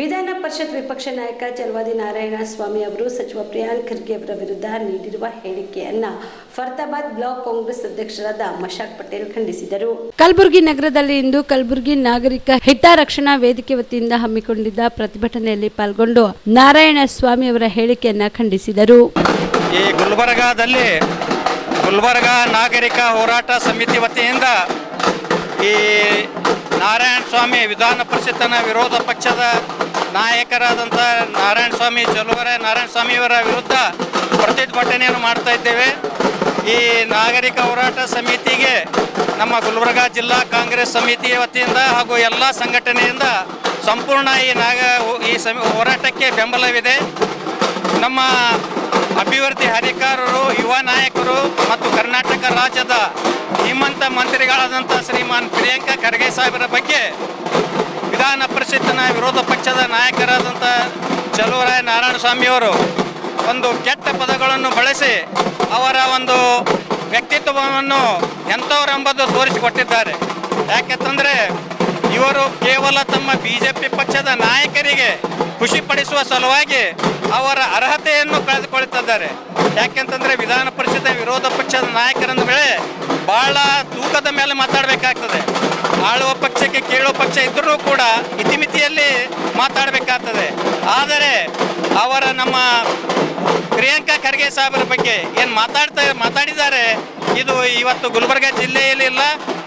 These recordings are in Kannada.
ವಿಧಾನ ಪರಿಷತ್ ವಿಪಕ್ಷ ನಾಯಕ ಚಲವಾದಿ ನಾರಾಯಣ ಸ್ವಾಮಿ ಅವರು ಸಚಿವ ಪ್ರಿಯಾಂಕ್ ಖರ್ಗೆ ಅವರ ವಿರುದ್ಧ ನೀಡಿರುವ ಹೇಳಿಕೆಯನ್ನ ಫರ್ತಾಬಾದ್ ಬ್ಲಾಕ್ ಕಾಂಗ್ರೆಸ್ ಅಧ್ಯಕ್ಷರಾದ ಮಶಾಕ್ ಪಟೇಲ್ ಖಂಡಿಸಿದರು. ಕಲಬುರಗಿ ನಗರದಲ್ಲಿ ಇಂದು ಕಲಬುರಗಿ ನಾಗರಿಕ ಹಿತರಕ್ಷಣಾ ವೇದಿಕೆ ವತಿಯಿಂದ ಹಮ್ಮಿಕೊಂಡಿದ್ದ ಪ್ರತಿಭಟನೆಯಲ್ಲಿ ಪಾಲ್ಗೊಂಡು ನಾರಾಯಣ ಸ್ವಾಮಿ ಅವರ ಹೇಳಿಕೆಯನ್ನ ಖಂಡಿಸಿದರು. ಈ ಗುಲ್ಬರ್ಗಾದಲ್ಲಿ ಗುಲ್ಬರ್ಗ ನಾಗರಿಕ ಹೋರಾಟ ಸಮಿತಿ ವತಿಯಿಂದ ಈ ನಾರಾಯಣ ಸ್ವಾಮಿ ವಿಧಾನ ಪರಿಷತ್ತಿನ ವಿರೋಧ ಪಕ್ಷದ ನಾಯಕರಾದಂಥ ನಾರಾಯಣ ಸ್ವಾಮಿ ಚಲುವರೆ ನಾರಾಯಣ ಸ್ವಾಮಿಯವರ ವಿರುದ್ಧ ಪ್ರತಿಭಟನೆಯನ್ನು ಮಾಡ್ತಾ ಇದ್ದೇವೆ. ಈ ನಾಗರಿಕ ಹೋರಾಟ ಸಮಿತಿಗೆ ನಮ್ಮ ಗುಲ್ಬರ್ಗ ಜಿಲ್ಲಾ ಕಾಂಗ್ರೆಸ್ ಸಮಿತಿಯ ವತಿಯಿಂದ ಹಾಗೂ ಎಲ್ಲ ಸಂಘಟನೆಯಿಂದ ಸಂಪೂರ್ಣ ಈ ನಾಗ ಈ ಸಮಿ ಹೋರಾಟಕ್ಕೆ ಬೆಂಬಲವಿದೆ. ನಮ್ಮ ಅಭಿವೃದ್ಧಿ ಅಧಿಕಾರರು, ಯುವ ನಾಯಕರು ಮತ್ತು ಕರ್ನಾಟಕ ರಾಜ್ಯದ ಶ್ರೀಮಂತ ಮಂತ್ರಿಗಳಾದಂಥ ಶ್ರೀಮಾನ್ ಪ್ರಿಯಾಂಕ ಖರ್ಗೆ ಸಾಹೇಬರ ಬಗ್ಗೆ ವಿಧಾನ ಪರಿಷತ್ತಿನ ವಿರೋಧ ಪಕ್ಷದ ನಾಯಕರಾದಂಥ ಚಲುವರಾಯ ನಾರಾಯಣ ಸ್ವಾಮಿಯವರು ಒಂದು ಕೆಟ್ಟ ಪದಗಳನ್ನು ಬಳಸಿ ಅವರ ಒಂದು ವ್ಯಕ್ತಿತ್ವವನ್ನು ಎಂಥವರೆಂಬುದು ತೋರಿಸಿಕೊಟ್ಟಿದ್ದಾರೆ. ಯಾಕೆಂತಂದರೆ ಇವರು ಕೇವಲ ತಮ್ಮ ಬಿಜೆಪಿ ಪಕ್ಷದ ನಾಯಕರಿಗೆ ಖುಷಿಪಡಿಸುವ ಸಲುವಾಗಿ ಅವರ ಅರ್ಹತೆಯನ್ನು ಕಳೆದುಕೊಳ್ಳುತ್ತಿದ್ದಾರೆ ಯಾಕೆಂತಂದ್ರೆ ವಿಧಾನ ಪರಿಷತ್ ವಿರೋಧ ಪಕ್ಷದ ನಾಯಕರಂದ ಮೇಲೆ ಬಹಳ ತೂಕದ ಮೇಲೆ ಮಾತಾಡಬೇಕಾಗ್ತದೆ. ಆಳುವ ಪಕ್ಷಕ್ಕೆ ಕೇಳುವ ಪಕ್ಷ ಇದ್ದರೂ ಕೂಡ ಇತಿಮಿತಿಯಲ್ಲಿ ಮಾತಾಡಬೇಕಾಗ್ತದೆ. ಆದರೆ ಅವರ ನಮ್ಮ ಪ್ರಿಯಾಂಕಾ ಖರ್ಗೆ ಸಾಹೇಬರ ಬಗ್ಗೆ ಏನು ಮಾತಾಡ್ತಾ ಮಾತಾಡಿದ್ದಾರೆ, ಇದು ಇವತ್ತು ಗುಲ್ಬರ್ಗ ಜಿಲ್ಲೆಯಲ್ಲಿ ಇಲ್ಲ,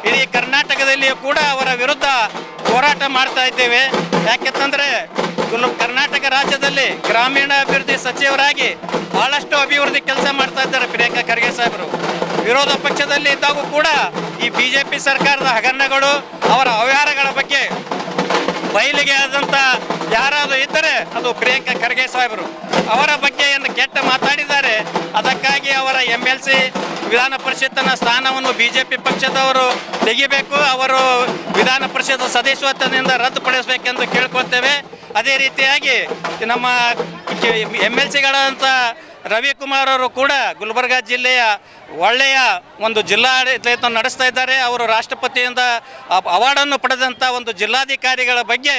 ಇಡೀ ಕರ್ನಾಟಕದಲ್ಲಿಯೂ ಕೂಡ ಅವರ ವಿರುದ್ಧ ಹೋರಾಟ ಮಾಡ್ತಾ ಇದ್ದೇವೆ. ಯಾಕೆಂತಂದರೆ ಗುಲ್ ಕರ್ನಾಟಕ ರಾಜ್ಯದಲ್ಲಿ ಗ್ರಾಮೀಣ ಅಭಿವೃದ್ಧಿ ಸಚಿವರಾಗಿ ಭಾಳಷ್ಟು ಅಭಿವೃದ್ಧಿ ಕೆಲಸ ಮಾಡ್ತಾ ಇದ್ದಾರೆ ಪ್ರಿಯಾಂಕಾ ಖರ್ಗೆ ಸಾಹೇಬರು. ವಿರೋಧ ಪಕ್ಷದಲ್ಲಿ ಇದ್ದಾಗೂ ಕೂಡ ಈ ಬಿ ಜೆ ಪಿ ಸರ್ಕಾರದ ಹಗರಣಗಳು, ಅವರ ಅವ್ಯವಹಾರಗಳ ಬಗ್ಗೆ ಬಯಲಿಗೆ ಆದಂಥ ಯಾರಾದರೂ ಇದ್ದರೆ ಅದು ಪ್ರಿಯಾಂಕಾ ಖರ್ಗೆ ಸಾಹೇಬರು. ಅವರ ಬಗ್ಗೆ ಏನು ಕೆಟ್ಟ ಮಾತಾಡಿದ್ದಾರೆ, ಅದಕ್ಕಾಗಿ ಅವರ ಎಂ ಎಲ್ ಸಿ ವಿಧಾನ ಪರಿಷತ್ತಿನ ಸ್ಥಾನವನ್ನು ಬಿ ಜೆ ಪಿ ಪಕ್ಷದವರು ತೆಗಿಬೇಕು, ಅವರು ವಿಧಾನ ಪರಿಷತ್ ಸದಸ್ಯತ್ವದಿಂದ ರದ್ದುಪಡಿಸಬೇಕೆಂದು ಕೇಳ್ಕೊಳ್ತೇವೆ. ಅದೇ ರೀತಿಯಾಗಿ ನಮ್ಮ ಎಂ ಎಲ್ ಸಿಗಳಾದಂಥ ರವಿಕುಮಾರ್ ಅವರು ಕೂಡ ಗುಲ್ಬರ್ಗ ಜಿಲ್ಲೆಯ ಒಳ್ಳೆಯ ಒಂದು ಜಿಲ್ಲಾಡಳಿತ ನಡೆಸ್ತಾ ಇದ್ದಾರೆ. ಅವರು ರಾಷ್ಟ್ರಪತಿಯಿಂದ ಅವಾರ್ಡನ್ನು ಪಡೆದಂಥ ಒಂದು ಜಿಲ್ಲಾಧಿಕಾರಿಗಳ ಬಗ್ಗೆ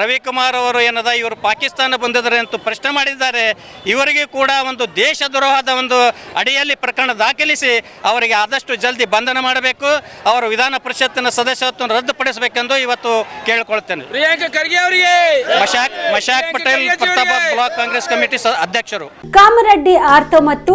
ರವಿಕುಮಾರ್ ಅವರು ಏನದ ಇವರು ಪಾಕಿಸ್ತಾನ ಬಂದಿದ್ದಾರೆ ಅಂತ ಪ್ರಶ್ನೆ ಮಾಡಿದ್ದಾರೆ. ಇವರಿಗೆ ಕೂಡ ಒಂದು ದೇಶದ್ರೋಹದ ಒಂದು ಅಡಿಯಲ್ಲಿ ಪ್ರಕರಣ ದಾಖಲಿಸಿ ಅವರಿಗೆ ಆದಷ್ಟು ಜಲ್ದಿ ಬಂಧನ ಮಾಡಬೇಕು. ಅವರು ವಿಧಾನ ಪರಿಷತ್ತಿನ ಸದಸ್ಯತ್ವವನ್ನು ರದ್ದುಪಡಿಸಬೇಕೆಂದು ಇವತ್ತು ಕೇಳಿಕೊಳ್ತೇನೆ. ಪ್ರಿಯಾಂಕ ಖರ್ಗೆ ಅವರಿಗೆ! ಮಶಾಕ್ ಮಶಾಕ್ ಪಟೇಲ್ ಪ್ರತಾಪ ಬ್ಲಾಕ್ ಕಾಂಗ್ರೆಸ್ ಕಮಿಟಿ ಅಧ್ಯಕ್ಷರು. ಕಾಮರೆಡ್ಡಿ ಆರ್ಥೋ ಮತ್ತು